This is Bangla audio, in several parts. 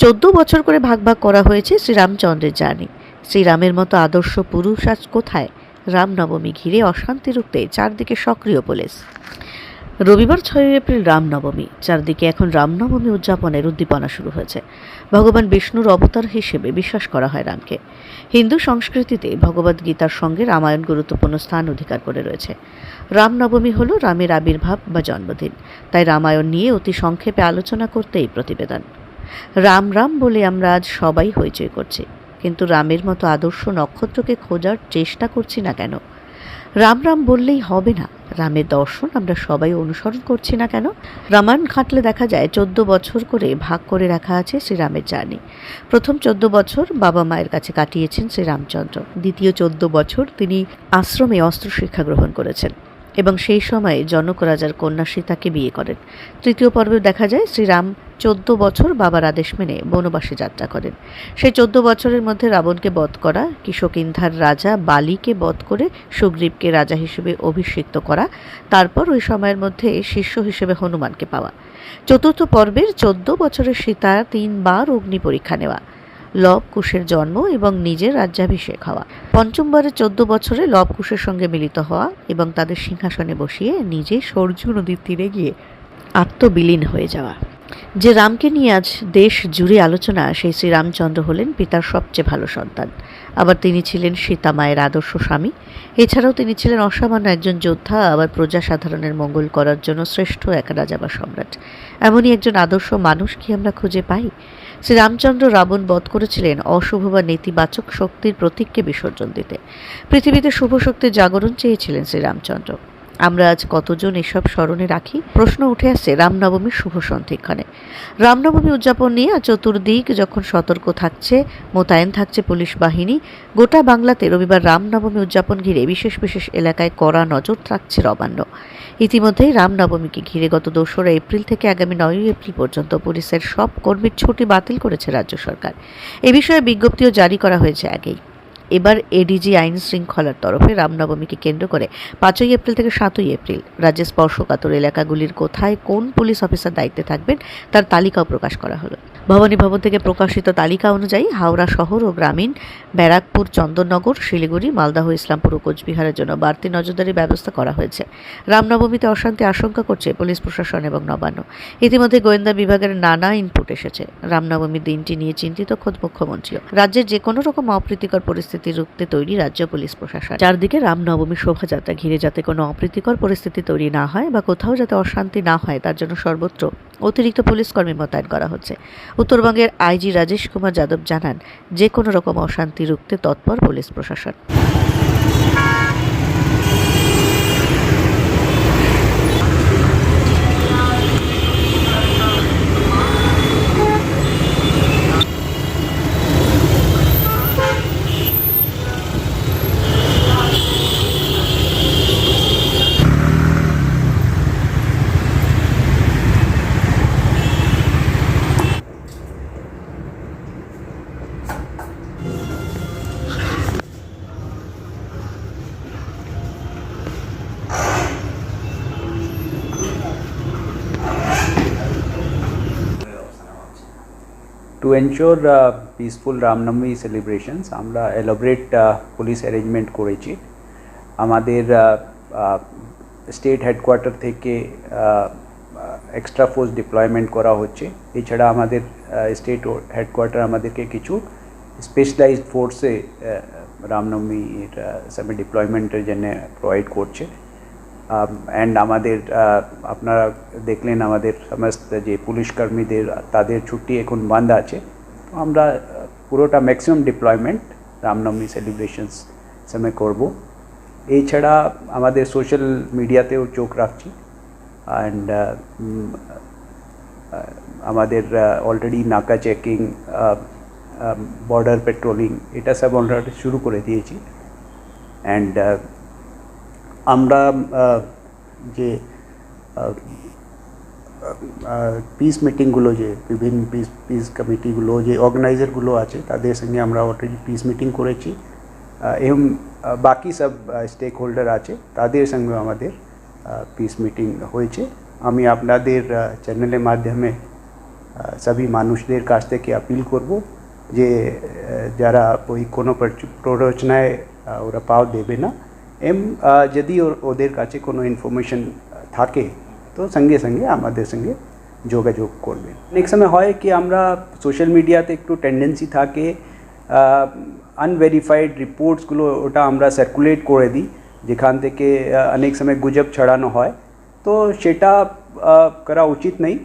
চোদ্দ বছর করে ভাগ ভাগ করা হয়েছে শ্রীরামচন্দ্রের জার্নি। শ্রীরামের মতো আদর্শ পুরুষ আজ কোথায়? রামনবমী ঘিরে অশান্তি রুখতে চারদিকে সক্রিয় পুলিশ। রবিবার ছয় এপ্রিল রামনবমী, চারদিকে এখন রামনবমী উদযাপনের উদ্দীপনা শুরু হয়েছে। ভগবান বিষ্ণুর অবতার হিসেবে বিশ্বাস করা হয় রামকে। হিন্দু সংস্কৃতিতে ভগবদ গীতার সঙ্গে রামায়ণ গুরুত্বপূর্ণ স্থান অধিকার করে রয়েছে। রামনবমী হল রামের আবির্ভাব বা জন্মদিন। তাই রামায়ণ নিয়ে অতি সংক্ষেপে আলোচনা করতে এই প্রতিবেদন। রাম রাম বলে আমরা আজ সবাই হইচই করছি, কিন্তু রামের মতো আদর্শ নক্ষত্রকে খোঁজার চেষ্টা করছি না কেন? রাম রাম বললেই হবে না, রামের দর্শন আমরা সবাই অনুসরণ করছি না কেন? রামায়ণ খাটলে দেখা যায়, চোদ্দ বছর করে ভাগ করে রাখা আছে শ্রীরামের জার্নি। প্রথম চোদ্দ বছর বাবা মায়ের কাছে কাটিয়েছেন শ্রীরামচন্দ্র। দ্বিতীয় চোদ্দ বছর তিনি আশ্রমে অস্ত্র শিক্ষা গ্রহণ করেছেন এবং সেই সময়ে জনক রাজার কন্যা সীতাকে বিয়ে করেন। তৃতীয় পর্বে দেখা যায়, শ্রীরাম চোদ্দ বছর বাবার আদেশ মেনে বনবাসে যাত্রা করেন। সেই চোদ্দ বছরের মধ্যে রাবণকে বধ করা কিশকিন্ধার রাজা বালিকে বধ করে সুগ্রীবকে রাজা হিসেবে অভিষিক্ত করা, তারপর ওই সময়ের মধ্যে শিষ্য হিসেবে হনুমানকে পাওয়া। চতুর্থ পর্বের চোদ্দ বছরের সীতা তিনবার অগ্নি পরীক্ষা নেওয়া, লব কুশের জন্ম এবং নিজের রাজ্যাভিষেক হওয়া। পঞ্চমবারের চোদ্দ বছরে লব কুশের সঙ্গে মিলিত হওয়া এবং তাদের সিংহাসনে বসিয়ে নিজে সরজু নদীর তীরে গিয়ে আত্মবিলীন হয়ে যাওয়া। যে রামকে নিয়ে আজ দেশ জুড়ে আলোচনা, সেই শ্রীরামচন্দ্র হলেন পিতার সবচেয়ে ভালো সন্তান। আবার তিনি ছিলেন সীতা মায়ের আদর্শ স্বামী। এছাড়াও তিনি ছিলেন অসামান্য একজন যোদ্ধা, আবার প্রজা সাধারণের মঙ্গল করার জন্য শ্রেষ্ঠ এক রাজা বা সম্রাট। এমনই একজন আদর্শ মানুষ কি আমরা খুঁজে পাই? শ্রীরামচন্দ্র রাবণ বধ করেছিলেন অশুভ বা নেতিবাচক শক্তির প্রতীককে বিসর্জন দিতে। পৃথিবীতে শুভ শক্তির জাগরণ চেয়েছিলেন শ্রীরামচন্দ্র। আমরা আজ কতজন এসব স্মরণে রাখি? প্রশ্ন উঠে আসছে রামনবমীর শুভ সন্ধিক্ষণে। রামনবমী উদযাপন নিয়ে চতুর্দিক যখন সতর্ক থাকছে, মোতায়েন থাকছে পুলিশ বাহিনী, গোটা বাংলাতে রবিবার রামনবমী উদযাপন ঘিরে বিশেষ বিশেষ এলাকায় কড়া নজর রাখছে নবান্ন ইতিমধ্যেই রামনবমীকে ঘিরে গত দোসরা এপ্রিল থেকে আগামী নয়ই এপ্রিল পর্যন্ত পুলিশের সব কর্মীর ছুটি বাতিল করেছে রাজ্য সরকার। এ বিষয়ে বিজ্ঞপ্তিও জারি করা হয়েছে আগেই। এবার এডিজি আইন শৃঙ্খলার তরফে রামনবমীকে কেন্দ্র করে পাঁচই এপ্রিল থেকে সাতই এপ্রিল রাজ্যের স্পর্শকাতর এলাকাগুলির কোথায় কোন পুলিশ অফিসার দায়িত্বে থাকবেন তার তালিকাও প্রকাশ করা হলো। ভবানী ভবন থেকে প্রকাশিত তালিকা অনুযায়ী হাওড়া শহর ও গ্রামীণ ব্যারাকপুর, চন্দননগর, শিলিগুড়ি, মালদাহ, ইসলামপুর ও কোচবিহারের জন্য বাড়তি নজরদারি ব্যবস্থা করা হয়েছে। রামনবমীতে অশান্তি আশঙ্কা করছে পুলিশ প্রশাসন এবং নবান্ন। ইতিমধ্যে গোয়েন্দা বিভাগের নানা ইনপুট এসেছে। রামনবমীর দিনটি নিয়ে চিন্তিত খোদ মুখ্যমন্ত্রীও। রাজ্যের যে কোনো রকম অপ্রীতিকর পরিস্থিতি রুখতে তৈরি রাজ্য পুলিশ প্রশাসন। চারদিকে রামনবমী শোভাযাত্রা ঘিরে যাতে কোনো অপ্রীতিকর পরিস্থিতি তৈরি না হয় বা কোথাও যাতে অশান্তি না হয়, তার জন্য সর্বত্র অতিরিক্ত পুলিশ কর্মী মোতায়েন করা হচ্ছে। উত্তরবঙ্গের আইজি রাজেশ কুমার যাদব জানান, যে কোনো রকম অশান্তি রুখতে তৎপর পুলিশ প্রশাসন। To uh, peaceful Ramnavami celebrations, আমরা এলাবোরেট পুলিশ অ্যারেঞ্জমেন্ট করেছি। আমাদের স্টেট হেডকোয়ার্টার থেকে এক্সট্রা ফোর্স ডিপ্লয়মেন্ট করা হচ্ছে। এছাড়া আমাদের স্টেট হেডকোয়ার্টার আমাদেরকে কিছু স্পেশালাইজড ফোর্সে রামনবমীর ডিপ্লয়মেন্টের জন্য প্রোভাইড করছে। অ্যান্ড আমাদের আপনারা দেখলেন আমাদের সমস্ত যে পুলিশ কর্মীদের তাদের ছুটি এখন বন্ধ আছে। তো আমরা পুরোটা ম্যাক্সিমাম ডিপ্লয়মেন্ট রামনবমী সেলিব্রেশনস সময় করব। এছাড়া আমাদের সোশ্যাল মিডিয়াতেও চোখ রাখছি। অ্যান্ড আমাদের অলরেডি নাকা চেকিং বর্ডার পেট্রোলিং এটা সব অলরেডি শুরু করে দিয়েছি। অ্যান্ড আমরা যে পিস মিটিংগুলো যে, বিভিন্ন পিস পিস কমিটিগুলো যে অর্গানাইজারগুলো আছে, তাদের সঙ্গে আমরা অলরেডি পিস মিটিং করেছি। এবং বাকি সব স্টেক হোল্ডার আছে, তাদের সঙ্গে আমাদের পিস মিটিং হয়েছে। আমি আপনাদের চ্যানেলের মাধ্যমে সবই মানুষদের কাছ থেকে আপিল করব যে যারা ওই কোনো প্ররোচনায় ওরা পাও দেবে না। এম যদি ওদের কাছে কোনো ইনফরমেশন থাকে, তো সঙ্গে সঙ্গে আমাদের সঙ্গে যোগাযোগ করবেন। অনেক সময় হয় কি আমরা সোশ্যাল মিডিয়াতে একটু টেন্ডেন্সি থাকে আনভেরিফাইড রিপোর্টসগুলো ওটা আমরা সার্কুলেট করে দিই, যেখান থেকে অনেক সময় গুজব ছড়ানো হয়। তো সেটা করা উচিত নেই।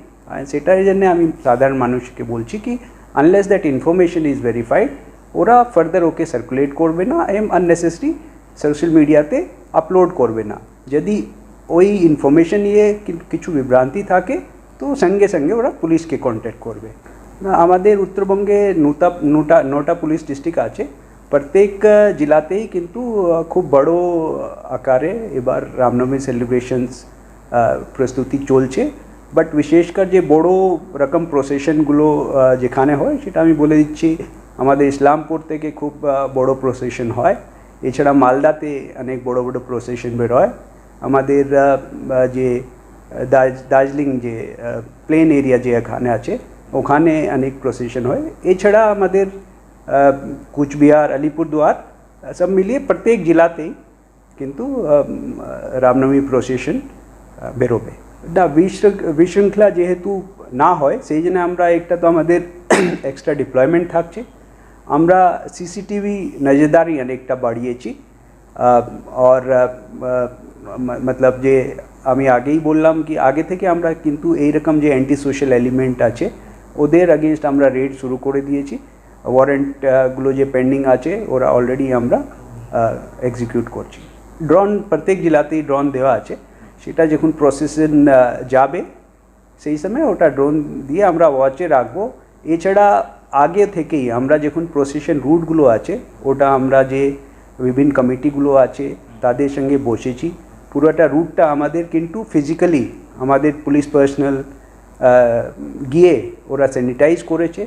সেটার জন্য আমি সাধারণ মানুষকে বলছি কি unless that information is verified ওরা ফার্দার ওকে সার্কুলেট করবে না, এম আননেসেসারি সোশ্যাল মিডিয়াতে আপলোড করবে না। যদি ওই ইনফরমেশন নিয়ে কিছু বিভ্রান্তি থাকে, তো সঙ্গে সঙ্গে ওরা পুলিশকে কন্ট্যাক্ট করবে। আমাদের উত্তরবঙ্গে নটা নটা নটা পুলিশ ডিস্ট্রিক্ট আছে। প্রত্যেক জেলাতেই কিন্তু খুব বড় আকারে এবার রামনবমী সেলিব্রেশনস প্রস্তুতি চলছে। বাট বিশেষকর যে বড় রকম প্রসেশনগুলো যেখানে হয়, সেটা আমি বলে দিচ্ছি, আমাদের ইসলামপুর থেকে খুব বড় প্রসেশন হয়। এছাড়া মালদাতে অনেক বড় বড় প্রসেশন বেরোয় আমাদের যে দার্জ- দার্জিলিং যে প্লেন এরিয়া যে এখানে আছে, ওখানে অনেক প্রসেশন হয়। এছাড়া আমাদের কুচবিহার, আলিপুরদুয়ার, সব মিলিয়ে প্রত্যেক জেলাতেই কিন্তু রামনবমী প্রসেশন বেরোবে। না বিশৃঙ্খ- বিশৃঙ্খলা যেহেতু না হয়, সেই জন্য আমরা একটা তো আমাদের এক্সট্রা ডিপ্লয়মেন্ট থাকছে। আমরা সিসিটিভি নজরদারি অনেকটা বাড়িয়েছি আহ, আর আহ, ম- মতলব যে আমি আগেই বললাম কি আগে থেকে আমরা কিন্তু এইরকম যে অ্যান্টি সোশ্যাল এলিমেন্ট আছে ওদের আগেনস্ট আমরা রেড শুরু করে দিয়েছি। ওয়ারেন্টগুলো যে পেন্ডিং আছে ওরা অলরেডি আমরা এক্সিকিউট করছি। ড্রোন প্রত্যেক জেলাতেই ড্রোন দেওয়া আছে। সেটা যখন প্রসেসন যাবে সেই সময় ওটা ড্রোন দিয়ে আমরা ওয়াচে রাখব। এছাড়া আগে থেকেই আমরা যখন প্রসেশন রুটগুলো আছে, ওটা আমরা যে বিভিন্ন কমিটিগুলো আছে, তাদের সঙ্গে বসেছি। পুরোটা রুটটা আমাদের কিন্তু ফিজিক্যালি আমাদের পুলিশ পার্সোনাল গিয়ে ওরা স্যানিটাইজ করেছে,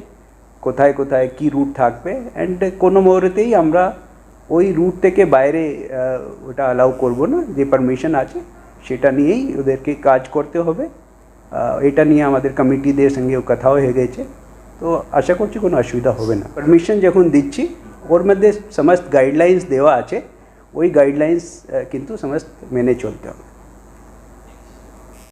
কোথায় কোথায় কি রুট থাকবে অ্যান্ড কোনো মুহূর্তেই আমরা ওই রুট থেকে বাইরে ওটা অ্যালাউ করব না, যে পারমিশন আছে, সেটা নিয়েই ওদেরকে কাজ করতে হবে। এটা নিয়ে আমাদের কমিটিদের সঙ্গেও কথাও হয়ে গেছে। তো আশা করছি কোনো অসুবিধা হবে না। পারমিশন যখন দিচ্ছি, ওর মধ্যে সমস্ত গাইডলাইন্স দেওয়া আছে, ওই গাইডলাইন্স কিন্তু সমস্ত মেনে চলতে হবে।